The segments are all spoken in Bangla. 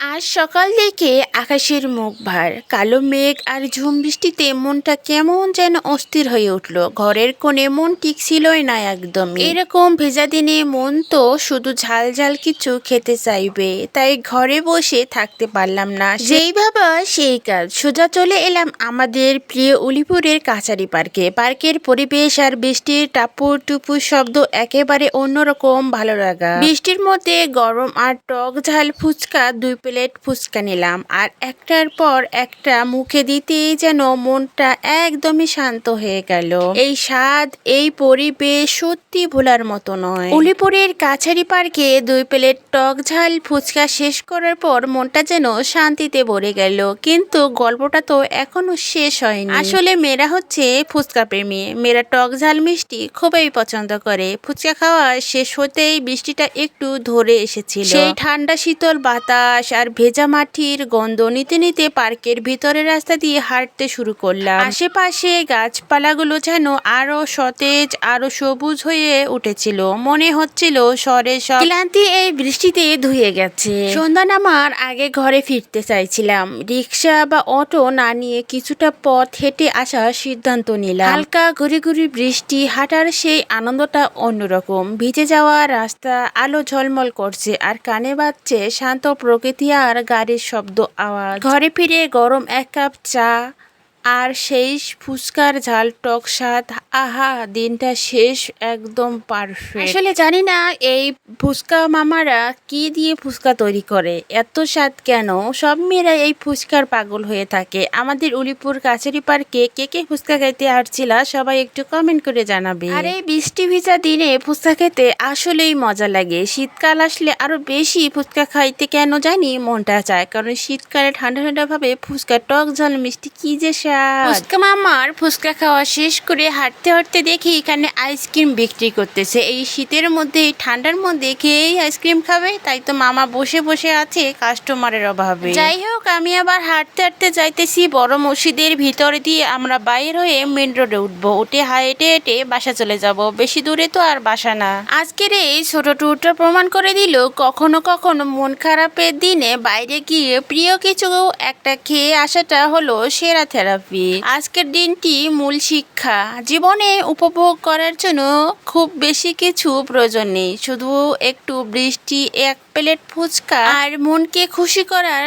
আজ সকাল থেকে আকাশের মুখ ভার, কালো মেঘ আর ঝুম বৃষ্টিতে মনটা কেমন যেন অস্থির হয়ে উঠল। ঘরের কোণে মন টিকছিলই না একদম এরকম ভেজা দিনে মন তো শুধু ঝাল ঝাল কিছু খেতে চাইবে, তাই ঘরে বসে থাকতে পারলাম না। যেই ভাবা সেই কাজ। সোজা চলে এলাম আমাদের প্রিয় উলিপুরের কাছারি পার্কে। পার্কের পরিবেশ আর বৃষ্টির টাপুর টুপুর শব্দ একেবারে অন্যরকম ভালো লাগা। বৃষ্টির মধ্যে গরম আর টক ঝাল ফুচকা দুই প্লেট ফুচকা নিলাম। আর একটার পর একটা মুখে দিতেই যেন মনটা একদমই শান্ত হয়ে গেল। এই স্বাদ, এই পরিবেশ সত্যি ভোলার মতো নয়। উলিপুরের কাছারি পার্কে দুই প্লেট টক ঝাল ফুচকা শেষ করার পর মনটা যেন শান্তিতে ভরে গেল। কিন্তু গল্পটা তো এখনও শেষ হয়নি। আসলে মেয়েরা হচ্ছে ফুচকা প্রেমী। মেয়েরা টক ঝাল মিষ্টি খুবই পছন্দ করে। ফুচকা খাওয়া শেষ হতেই বৃষ্টিটা একটু ধরে এসেছিল। সেই ঠান্ডা শীতল বাতাস আর ভেজা মাটির গন্ধ নিতে নিতে পার্কের ভিতরের রাস্তা দিয়ে হাঁটতে শুরু করলাম। আশেপাশে গাছপালাগুলো যেন আরও সতেজ, আরও সবুজ হয়ে উঠেছিল। মনে হচ্ছিল সরে সব ক্লান্তি এই বৃষ্টিতে ধুয়ে গেছে। সন্ধ্যা নামার আগে ঘরে ফিরতে চাইছিলাম। রিক্সা বা অটো না নিয়ে কিছুটা পথ হেঁটে আসার সিদ্ধান্ত নিলাম। হালকা ঘুরি ঘুরি বৃষ্টি, হাঁটার সেই আনন্দটা অন্যরকম। ভিজে যাওয়া রাস্তা আলো ঝলমল করছে আর কানে বাজছে শান্ত প্রকৃতি আর গাড়ির শব্দ আওয়াজ। ঘরে ফিরে গরম এক কাপ চা আর সেই ফুচকার ঝাল টক স্বাদ আহা দিনটা শেষ একদম পারফেক্ট আসলে জানি না এই ফুচকা মামারা কি দিয়ে ফুচকা তৈরি করে? এত স্বাদ কেন? সব মেয়েরা এই ফুচকার পাগল হয়ে থাকে। আমাদের উলিপুর কাছারি পার্কে কে কে ফুচকা খাইতে আসছিলা সবাই একটু কমেন্ট করে জানাবে। আর এই বৃষ্টি ভিজা দিনে ফুচকা খেতে আসলেই মজা লাগে। শীতকাল আসলে আরও বেশি ফুচকা খাইতে কেন জানি মনটা চায় কারণ শীতকালে ঠান্ডা ঠান্ডা ভাবে ফুচকা টক ঝাল মিষ্টি কি যে স্বাদ ফুচকা মামার ফুচকা খাওয়া শেষ করে হাঁটতে হাঁটতে দেখি এখানে আইসক্রিম বিক্রি করতেছে। এই শীতের মধ্যে এই ঠান্ডার মধ্যে খেয়েই আইসক্রিম খাবে তাই তো মামা বসে বসে আছে কাস্টমারের অভাবে। যাই হোক আমি আবার হাঁটতে হাঁটতে যাইতেছি বড় মসজিদের ভিতর দিয়ে আমরা বাইর হয়ে মেন রোডে উঠবো। উঠে হেঁটে হেঁটে বাসা চলে যাব। বেশি দূরে তো আর বাসা না। আজকের এই ছোট ট্যুরটা প্রমাণ করে দিল কখনো কখনো মন খারাপের দিনে বাইরে গিয়ে প্রিয় কিছু একটা খেয়ে আসাটা হলো সেরা থেরাপি। আজকের দিনটি মূল শিক্ষা। জীবনে উপভোগ করার জন্য খুব বেশি কিছু প্রয়োজন নেই। শুধু একটু বৃষ্টি, এক প্লেট ফুচকা। আর মনকে খুশি করার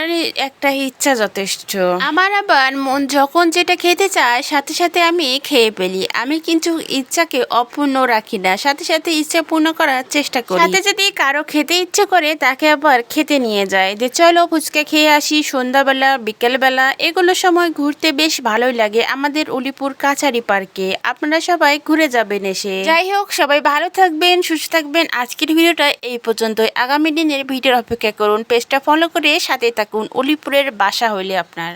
একটা ইচ্ছা যথেষ্ট। আমার আবার মন যখন যেটা খেতে চায় সাথে সাথে আমি খেয়ে ফেলি। আমি কিন্তু ইচ্ছাকে অপূর্ণ রাখি না। সাথে সাথে ইচ্ছা পূর্ণ করার চেষ্টা করি। সাথে যদি কারও খেতে ইচ্ছে করে তাকে আবার খেতে নিয়ে যায়। যে চলো ফুচকা খেয়ে আসি সন্ধ্যাবেলা বিকেলবেলা এগুলো সময় ঘুরতে বেশ ভালোই লাগে আমাদের উলিপুর কাছারি পার্কে। আপনারা সবাই ঘুরে যাবেন এসে। যাই হোক সবাই ভালো থাকবেন সুস্থ থাকবেন। আজকের ভিডিওটা এই পর্যন্তই। আগামী দিনের ভিডিওর অপেক্ষা করুন। পেজটা ফলো করে সাথে থাকুন। অলিপুরের বাসা হইলে আপনার।